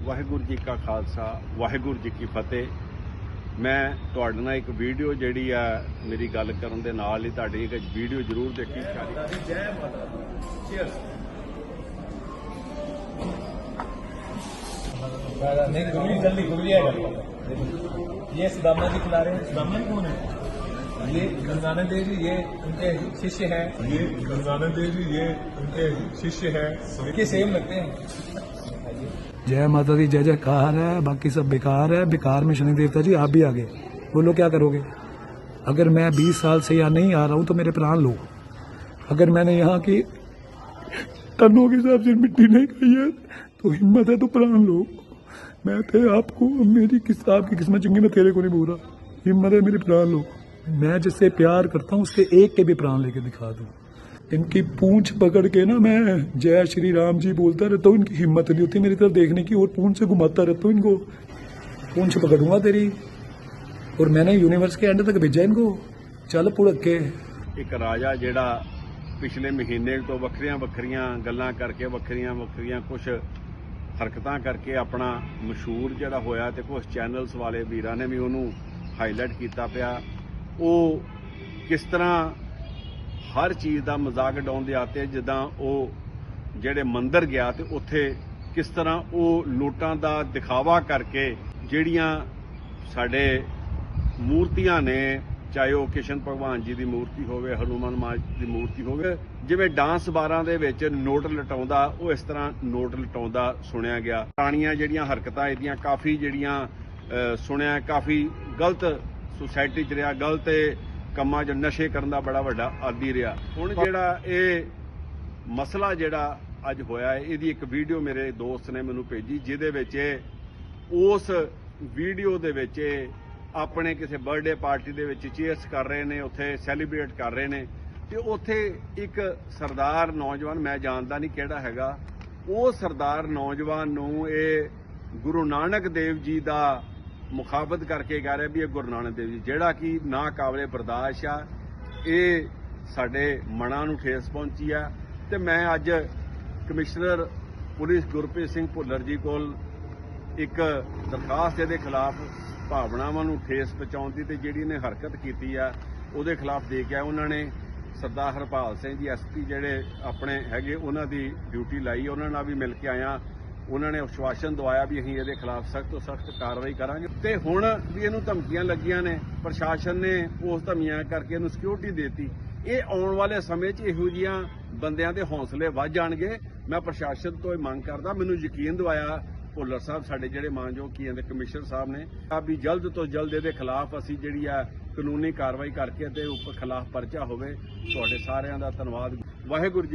ਵਾਹਿਗੁਰੂ ਜੀ ਕਾ ਖਾਲਸਾ ਵਾਹਿਗੁਰੂ ਜੀ ਕੀ ਫਤਿਹ ਮੈਂ ਤੁਹਾਡੇ ਨਾਲ ਇੱਕ ਵੀਡੀਓ ਜਿਹੜੀ ਆ ਮੇਰੀ ਗੱਲ ਕਰਨ ਦੇ ਨਾਲ ਹੀ ਤੁਹਾਡੀ ਇੱਕ ਵੀਡੀਓ ਜ਼ਰੂਰ ਦੇਖੀ ਚਾਹੀਦੀ ਜੈ ਮਾਤਾ ਦੀ ਚੀਅਰਸ नहीं गुरु जी जल्दी गुरु जी आएगा ये सुदामा जी खिला रहे हैं सुदामा जी कौन है ये गुरु नानक देव जी ये उनके शिष्य हैं ये गुरु नानक देव जी ये उनके शिष्य हैं देखिए सेम लगते हैं जय माता दी, जय जयकार है, बाकी सब बेकार है। बेकार में शनि देवता जी, आप भी आगे। बोलो, क्या करोगे? अगर मैं 20 साल से यहाँ नहीं आ रहा हूँ तो मेरे प्राण लो। अगर मैंने यहाँ की टनों के हिसाब से मिट्टी नहीं खाई है तो हिम्मत है तो प्राण लो। मैं थे आपको, मेरी किस, आपकी किस्मत चंगी, मैं तेरे को नहीं बोल रहा। हिम्मत है मेरे प्राण लो। मैं जिससे प्यार करता हूँ, उसके एक के भी प्राण लेके दिखा दूँ। इनकी पूंछ पकड़ के ना मैं जय श्री राम जी बोलता रहता हूँ इनकी हिम्मत नहीं होती मेरी तरफ देखने की और पूंछ से घुमाता रहता हूँ इनको पूंछ पकड़ूंगा तेरी और मैंने यूनिवर्स के एंड तक भेजा इनको चल पुड़क के ਇੱਕ ਰਾਜਾ ਜਿਹੜਾ ਪਿਛਲੇ ਮਹੀਨੇ ਤੋਂ ਵੱਖਰੀਆਂ ਵੱਖਰੀਆਂ ਗੱਲਾਂ ਕਰਕੇ ਵੱਖਰੀਆਂ ਵੱਖਰੀਆਂ ਕੁਝ ਹਰਕਤਾਂ ਕਰਕੇ ਆਪਣਾ ਮਸ਼ਹੂਰ ਜਿਹੜਾ ਹੋਇਆ ਤੇ ਕੁਝ ਚੈਨਲਸ ਵਾਲੇ ਵੀਰਾਂ ਨੇ ਵੀ ਉਹਨੂੰ ਹਾਈਲਾਈਟ ਕੀਤਾ ਪਿਆ ਉਹ ਕਿਸ ਤਰ੍ਹਾਂ ਹਰ ਚੀਜ਼ ਦਾ ਮਜ਼ਾਕ ਉਡਾਉਂਦੇ ਆਤੇ ਜਿੱਦਾਂ ਉਹ ਜਿਹੜੇ ਮੰਦਿਰ ਗਿਆ ਤੇ ਉੱਥੇ ਕਿਸ ਤਰ੍ਹਾਂ ਉਹ ਲੋਟਾਂ ਦਾ ਦਿਖਾਵਾ ਕਰਕੇ ਜਿਹੜੀਆਂ ਸਾਡੇ ਮੂਰਤੀਆਂ ਨੇ, ਚਾਹੇ ਉਹ ਕਿਸ਼ਨ ਭਗਵਾਨ ਜੀ ਦੀ ਮੂਰਤੀ ਹੋਵੇ, ਹਨੂਮਾਨ ਮਾਜ ਦੀ ਮੂਰਤੀ ਹੋਵੇ, ਜਿਵੇਂ ਡਾਂਸ ਬਾਰਾਂ ਦੇ ਵਿੱਚ ਨੋਟ ਲਟਾਉਂਦਾ, ਉਹ ਇਸ ਤਰ੍ਹਾਂ ਨੋਟ ਲਟਾਉਂਦਾ ਸੁਣਿਆ ਗਿਆ। ਪੁਰਾਣੀਆਂ ਜਿਹੜੀਆਂ ਹਰਕਤਾਂ ਇਹਦੀਆਂ ਕਾਫੀ ਜਿਹੜੀਆਂ ਸੁਣਿਆ, ਕਾਫੀ ਗਲਤ ਸੁਸਾਇਟੀ 'ਚ ਰਿਹਾ, ਗਲਤ ਕੰਮਾਂ 'ਚ ਨਸ਼ੇ ਕਰਨ ਦਾ ਬੜਾ ਵੱਡਾ ਆਦੀ ਰਿਹਾ। ਹੁਣ ਜਿਹੜਾ ਇਹ ਮਸਲਾ ਜਿਹੜਾ ਅੱਜ ਹੋਇਆ ਹੈ ਇਹਦੀ ਇੱਕ ਵੀਡੀਓ ਮੇਰੇ ਦੋਸਤ ਨੇ ਮੈਨੂੰ ਭੇਜੀ ਜਿਹਦੇ ਵਿੱਚ ਉਸ ਵੀਡੀਓ ਦੇ ਵਿੱਚ ਆਪਣੇ ਕਿਸੇ ਬਰਥਡੇ ਪਾਰਟੀ ਦੇ ਵਿੱਚ ਚੀਅਰਸ ਕਰ ਰਹੇ ਨੇ ਉੱਥੇ ਸੈਲੀਬ੍ਰੇਟ ਕਰ ਰਹੇ ਨੇ। ਤੇ ਉੱਥੇ ਇੱਕ ਸਰਦਾਰ ਨੌਜਵਾਨ ਮੈਂ ਜਾਣਦਾ ਨਹੀਂ ਕਿਹੜਾ ਹੈਗਾ ਉਹ ਸਰਦਾਰ ਨੌਜਵਾਨ ਨੂੰ ਇਹ ਗੁਰੂ ਨਾਨਕ ਦੇਵ ਜੀ ਦਾ ਮੁਖਾਬਤ ਕਰਕੇ ਕਹਿ ਰਿਹਾ ਵੀ ਇਹ ਗੁਰੂ ਨਾਨਕ ਦੇਵ ਜੀ, ਜਿਹੜਾ ਕਿ ਨਾ ਕਾਬਲੇ ਬਰਦਾਸ਼ਤ ਆ, ਇਹ ਸਾਡੇ ਮਨਾਂ ਨੂੰ ਠੇਸ ਪਹੁੰਚੀ ਆ। ਤੇ ਮੈਂ ਅੱਜ ਕਮਿਸ਼ਨਰ ਪੁਲਿਸ ਗੁਰਪ੍ਰੀਤ ਸਿੰਘ ਭੁੱਲਰ ਜੀ ਕੋਲ ਇੱਕ ਦਰਖਾਸਤ ਇਹਦੇ ਖਿਲਾਫ ਭਾਵਨਾਵਾਂ ਨੂੰ ਠੇਸ ਪਹੁੰਚਾਉਣ ਦੀ ਤੇ ਜਿਹੜੀ ਨੇ ਹਰਕਤ ਕੀਤੀ ਆ, ਉਹਦੇ ਖਿਲਾਫ ਦੇ ਕੇ ਆਏ ਉਹਨਾਂ ਨੇ ਸਰਦਾਰ ਹਰਪਾਲ ਸਿੰਘ ਜੀ ਐਸਪੀ ਜਿਹੜੇ ਆਪਣੇ ਹੈਗੇ, ਉਹਨਾਂ ਦੀ ਡਿਊਟੀ ਲਾਈ, ਉਹਨਾਂ ਨਾਲ ਵੀ ਮਿਲ ਕੇ ਆਇਆ। ਉਹਨਾਂ ਨੇ ਆਸ਼ਵਾਸਨ ਦਵਾਇਆ ਵੀ ਅਸੀਂ ਇਹਦੇ ਖਿਲਾਫ ਸਖਤ ਤੋਂ ਸਖਤ ਕਾਰਵਾਈ ਕਰਾਂਗੇ। ਤੇ ਹੁਣ ਵੀ ਇਹਨੂੰ ਧਮਕੀਆਂ ਲੱਗੀਆਂ ਨੇ, ਪ੍ਰਸ਼ਾਸਨ ਨੇ ਉਸ ਧਮਕੀਆਂ ਕਰਕੇ ਇਹਨੂੰ ਸਿਕਿਉਰਿਟੀ ਦੇਤੀ। ਇਹ ਆਉਣ ਵਾਲੇ ਸਮੇਂ 'ਚ ਇਹੋ ਜੀਆਂ ਬੰਦਿਆਂ ਦੇ ਹੌਸਲੇ ਵੱਧ ਜਾਣਗੇ। ਮੈਂ ਪ੍ਰਸ਼ਾਸਨ ਤੋਂ ਇਹ ਮੰਗ ਕਰਦਾ, ਮੈਨੂੰ ਯਕੀਨ ਦਵਾਇਆ ਭੁੱਲਰ ਸਾਹਿਬ, ਸਾਡੇ ਜਿਹੜੇ ਮਾਨਯੋਗ ਕੀ ਕਹਿੰਦੇ ਕਮਿਸ਼ਨਰ ਸਾਹਿਬ ਨੇ, ਆ ਵੀ ਜਲਦ ਤੋਂ ਜਲਦ ਇਹਦੇ ਖਿਲਾਫ ਅਸੀਂ ਜਿਹੜੀ ਆ ਕਾਨੂੰਨੀ ਕਾਰਵਾਈ ਕਰਕੇ ਤੇ ਉੱਪਰ ਖਿਲਾਫ ਪਰਚਾ ਹੋਵੇ, ਤੁਹਾਡੇ ਸਾਰਿਆਂ ਦਾ ਧੰਨਵਾਦ। ਵਾਹਿਗੁਰੂ ਜੀ